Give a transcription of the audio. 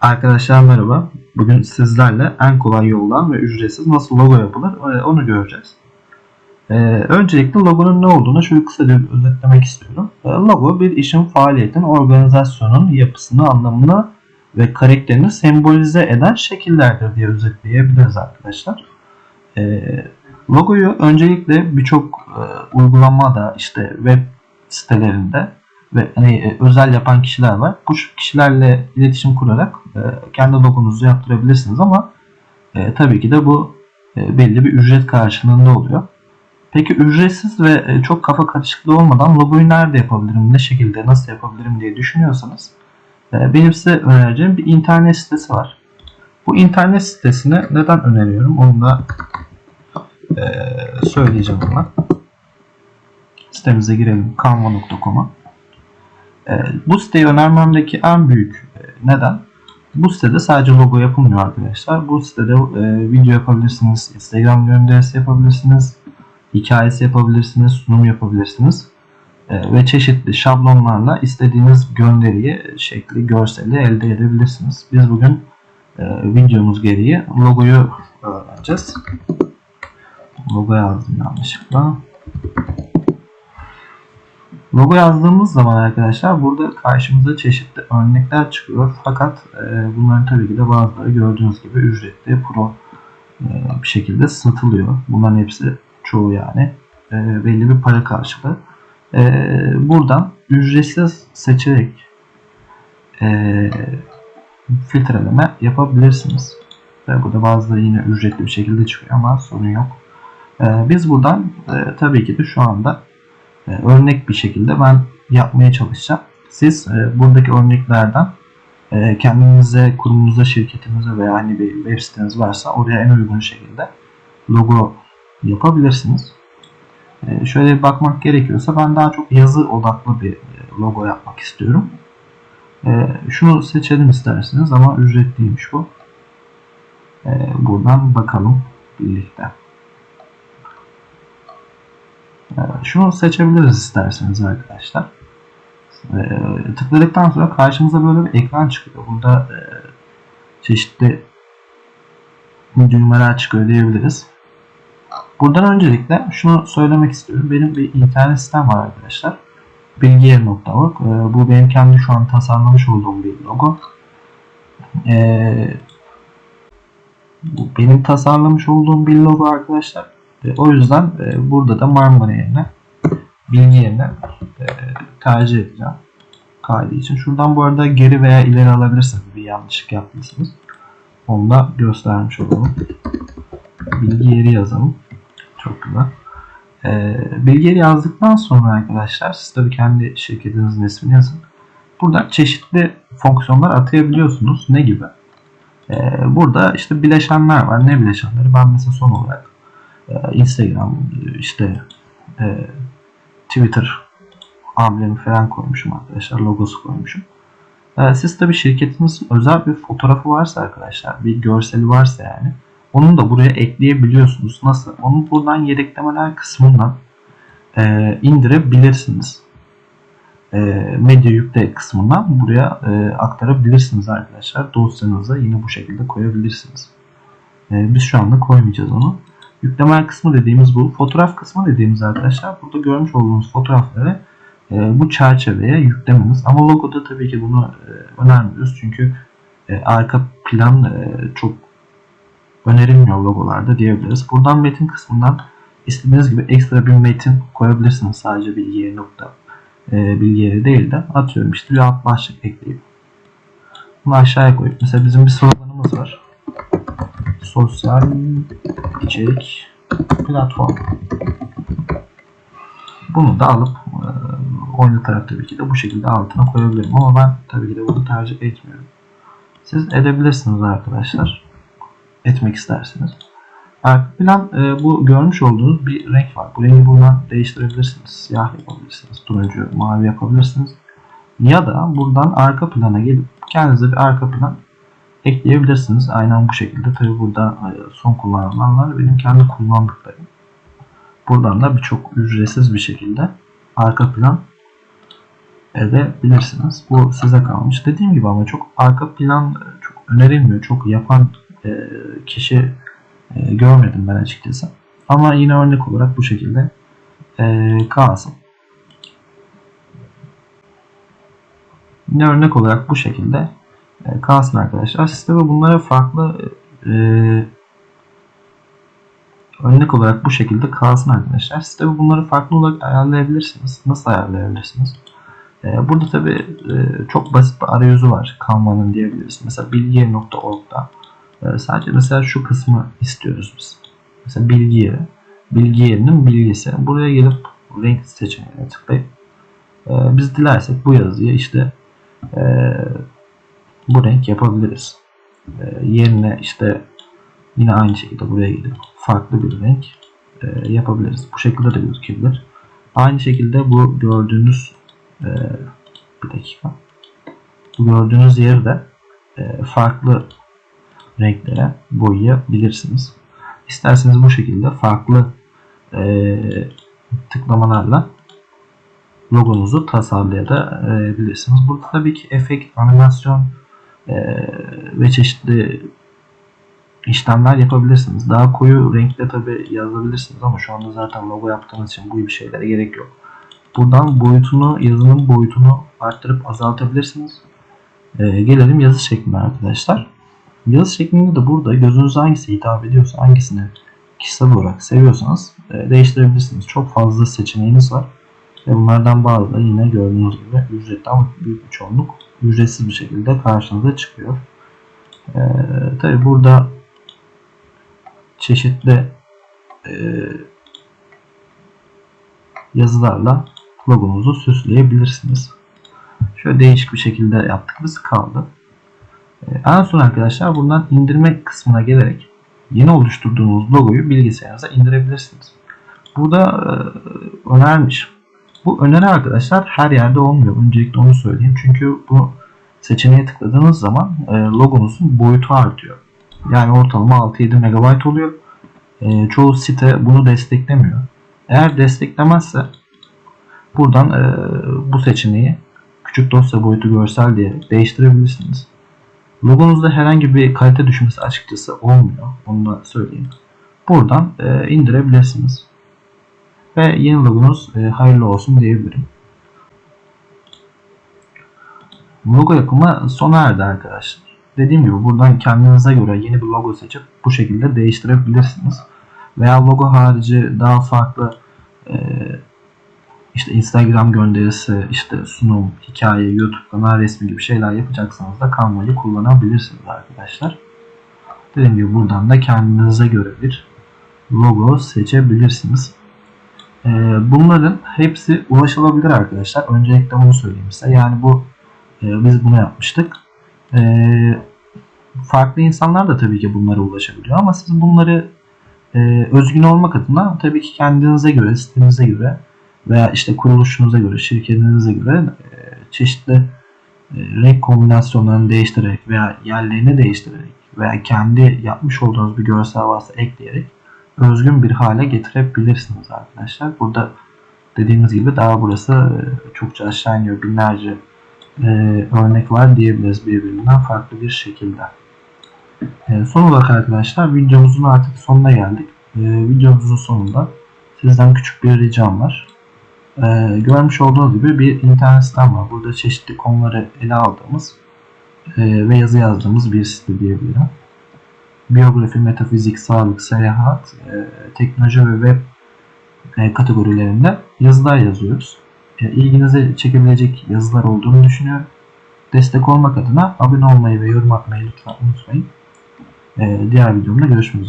Arkadaşlar merhaba. Bugün sizlerle en kolay yoldan ve ücretsiz nasıl logo yapılır e, onu göreceğiz. Ee, öncelikle logonun ne olduğunu şöyle kısaca özetlemek istiyorum. Ee, logo bir işin, faaliyetin, organizasyonun yapısını, anlamını ve karakterini sembolize eden şekillerdir diye özetleyebiliriz arkadaşlar. Ee, logoyu öncelikle birçok e, uygulamada işte web sitelerinde ve hani e, özel yapan kişiler var. Bu kişilerle iletişim kurarak e, kendi logonuzu yaptırabilirsiniz ama e, tabii ki de bu belli bir ücret karşılığında oluyor. Peki ücretsiz ve çok kafa karışıklığı olmadan logoyu nerede yapabilirim, ne şekilde, nasıl yapabilirim diye düşünüyorsanız benim size önereceğim bir internet sitesi var. Bu internet sitesini neden öneriyorum onu da söyleyeceğim ona. Sitemize girelim canva.com'a. E, bu siteyi önermemdeki en büyük e, neden bu sitede sadece logo yapılmıyor arkadaşlar. Bu sitede e, video yapabilirsiniz, Instagram gönderisi yapabilirsiniz, hikayesi yapabilirsiniz, sunum yapabilirsiniz e, ve çeşitli şablonlarla istediğiniz gönderiyi, şekli, görseli elde edebilirsiniz. Biz bugün videomuz gereği logoyu öğreneceğiz. Logo yazdım yanlışlıkla. Logo yazdığımız zaman arkadaşlar burada karşımıza çeşitli örnekler çıkıyor. Fakat e, bunların tabii ki de bazıları gördüğünüz gibi ücretli pro e, bir şekilde satılıyor. Bunların hepsi çoğu yani e, belli bir para karşılığı. Buradan ücretsiz seçerek filtreleme yapabilirsiniz. Ve burada bazıları yine ücretli bir şekilde çıkıyor ama sorun yok. Biz buradan tabii ki de şu anda e, örnek bir şekilde ben yapmaya çalışacağım. Siz e, buradaki örneklerden e, kendinize, kurumunuza, şirketinize veya hani bir web siteniz varsa oraya en uygun şekilde logo yapabilirsiniz. E, şöyle bir bakmak gerekiyorsa ben daha çok yazı odaklı bir logo yapmak istiyorum. E, şunu seçelim isterseniz ama ücretliymiş bu. Buradan bakalım birlikte. Ee, şunu seçebiliriz isterseniz arkadaşlar. Ee, tıkladıktan sonra karşımıza böyle bir ekran çıkıyor. Burada e, çeşitli düğmeler çıkıyor diyebiliriz. Buradan öncelikle şunu söylemek istiyorum. Benim bir internet sitem var arkadaşlar. Bilgiyer.org. Ee, bu benim kendi şu an tasarlamış olduğum bir logo. Bu benim tasarlamış olduğum bir logo arkadaşlar. E, o yüzden e, burada da Marmara yerine bilgi yerine e, tercih edeceğim kaydı için. Şuradan bu arada geri veya ileri alabilirsiniz bir yanlışlık yaptıysanız. Onu da göstermiş olalım. Bilgi yeri yazalım. Çok güzel. Bilgi yeri yazdıktan sonra arkadaşlar siz tabii kendi şirketinizin ismini yazın. Burada çeşitli fonksiyonlar atayabiliyorsunuz. Ne gibi? Burada işte bileşenler var. Ne bileşenleri? Ben mesela son olarak Instagram, işte e, Twitter amblemi falan koymuşum arkadaşlar. Logosu koymuşum. E, siz tabi şirketinizin özel bir fotoğrafı varsa arkadaşlar, bir görseli varsa yani onu da buraya ekleyebiliyorsunuz. Nasıl? Onu buradan yedeklemeler kısmından e, indirebilirsiniz. E, medya yükle kısmından buraya e, aktarabilirsiniz arkadaşlar. Dosyanıza yine bu şekilde koyabilirsiniz. E, biz şu anda koymayacağız onu. Yükleme kısmı dediğimiz bu. Fotoğraf kısmı dediğimiz arkadaşlar burada görmüş olduğunuz fotoğrafları e, bu çerçeveye yüklememiz. Ama logoda tabii ki bunu e, önermiyoruz. Çünkü e, arka plan e, çok önerilmiyor logolarda diyebiliriz. Buradan metin kısmından istediğiniz gibi ekstra bir metin koyabilirsiniz. Sadece bilgi yeri nokta e, bilgi yeri değil de atıyorum işte bir alt başlık ekleyip bunu aşağıya koyup mesela bizim bir sloganımız var sosyal içerik platform. Bunu da alıp e, oynatarak tabii ki de bu şekilde altına koyabilirim. Ama ben tabii ki de bunu tercih etmiyorum. Siz edebilirsiniz arkadaşlar. Etmek isterseniz. Arka plan e, bu görmüş olduğunuz bir renk var. Bu rengi buradan değiştirebilirsiniz. Siyah yapabilirsiniz. Turuncu, mavi yapabilirsiniz. Ya da buradan arka plana gelip kendinize bir arka plan ekleyebilirsiniz. Aynen bu şekilde. Tabi burada e, son kullanılanlar benim kendi kullandıklarım. Buradan da birçok ücretsiz bir şekilde arka plan edebilirsiniz. Bu size kalmış. Dediğim gibi ama çok arka plan çok önerilmiyor. Çok yapan e, kişi e, görmedim ben açıkçası. Ama yine örnek olarak bu şekilde e, kalsın. Yine örnek olarak bu şekilde e, kalsın arkadaşlar. Tabi bunlara farklı e, örnek olarak bu şekilde kalsın arkadaşlar. Siz tabi bunları farklı olarak ayarlayabilirsiniz. Nasıl ayarlayabilirsiniz? E, burada tabi e, çok basit bir arayüzü var Canva'nın diyebiliriz. Mesela bilgi.org'da e, sadece mesela şu kısmı istiyoruz biz. Mesela bilgi yeri. Bilgi yerinin bilgisi. Buraya gelip renk seçeneğine tıklayıp e, biz dilersek bu yazıyı işte e, bu renk yapabiliriz. E, yerine işte yine aynı şekilde buraya gelip farklı bir renk e, yapabiliriz. Bu şekilde de gözükebilir. Aynı şekilde bu gördüğünüz e, bir dakika. Bu gördüğünüz yeri de e, farklı renklere boyayabilirsiniz. İsterseniz bu şekilde farklı e, tıklamalarla logonuzu tasarlayabilirsiniz. Burada tabii ki efekt, animasyon e, ve çeşitli işlemler yapabilirsiniz. Daha koyu renkle tabii yazabilirsiniz ama şu anda zaten logo yaptığınız için bu gibi şeylere gerek yok. Buradan boyutunu, yazının boyutunu arttırıp azaltabilirsiniz. E, gelelim yazı şekline arkadaşlar. Yazı şeklinde de burada gözünüze hangisi hitap ediyorsa, hangisini kişisel olarak seviyorsanız e, değiştirebilirsiniz. Çok fazla seçeneğiniz var. Ve bunlardan bazıları yine gördüğünüz gibi ücretli ama büyük bir çoğunluk ücretsiz bir şekilde karşınıza çıkıyor. E, Tabi burada çeşitli e, yazılarla logonuzu süsleyebilirsiniz. Şöyle değişik bir şekilde yaptık kaldı. E, en son arkadaşlar buradan indirme kısmına gelerek yeni oluşturduğunuz logoyu bilgisayarınıza indirebilirsiniz. Burada e, önermiş. Bu öneri arkadaşlar her yerde olmuyor. Öncelikle onu söyleyeyim. Çünkü bu seçeneğe tıkladığınız zaman e, logonuzun boyutu artıyor. Yani ortalama 6-7 MB oluyor. E, çoğu site bunu desteklemiyor. Eğer desteklemezse buradan e, bu seçeneği küçük dosya boyutu görsel diyerek değiştirebilirsiniz. Logonuzda herhangi bir kalite düşmesi açıkçası olmuyor. Onu da söyleyeyim. Buradan e, indirebilirsiniz. Ve yeni logonuz e, hayırlı olsun diyebilirim. Logo yapımı sona erdi arkadaşlar. Dediğim gibi buradan kendinize göre yeni bir logo seçip bu şekilde değiştirebilirsiniz. Veya logo harici daha farklı e, işte Instagram gönderisi, işte sunum, hikaye, YouTube kanal resmi gibi şeyler yapacaksanız da Canva'yı kullanabilirsiniz arkadaşlar. Dediğim gibi buradan da kendinize göre bir logo seçebilirsiniz. Ee, bunların hepsi ulaşılabilir arkadaşlar. Öncelikle onu söyleyeyim size. Yani bu e, biz bunu yapmıştık. Ee, farklı insanlar da tabii ki bunlara ulaşabiliyor ama siz bunları e, özgün olmak adına tabii ki kendinize göre, sitenize göre veya işte kuruluşunuza göre, şirketinize göre e, çeşitli renk kombinasyonlarını değiştirerek veya yerlerini değiştirerek veya kendi yapmış olduğunuz bir görsel varsa ekleyerek özgün bir hale getirebilirsiniz arkadaşlar. Burada dediğimiz gibi daha burası e, çokça aşağı iniyor. Binlerce e, örnek var diyebiliriz birbirinden farklı bir şekilde. E, son olarak arkadaşlar videomuzun artık sonuna geldik. E, videomuzun sonunda sizden küçük bir ricam var. E, görmüş olduğunuz gibi bir internet sitem var. Burada çeşitli konuları ele aldığımız e, ve yazı yazdığımız bir site diyebilirim. Biyografi, metafizik, sağlık, seyahat, e, teknoloji ve web e, kategorilerinde yazılar yazıyoruz. E, ilginizi çekebilecek yazılar olduğunu düşünüyorum. Destek olmak adına abone olmayı ve yorum atmayı lütfen unutmayın. E, diğer videomda görüşmek üzere.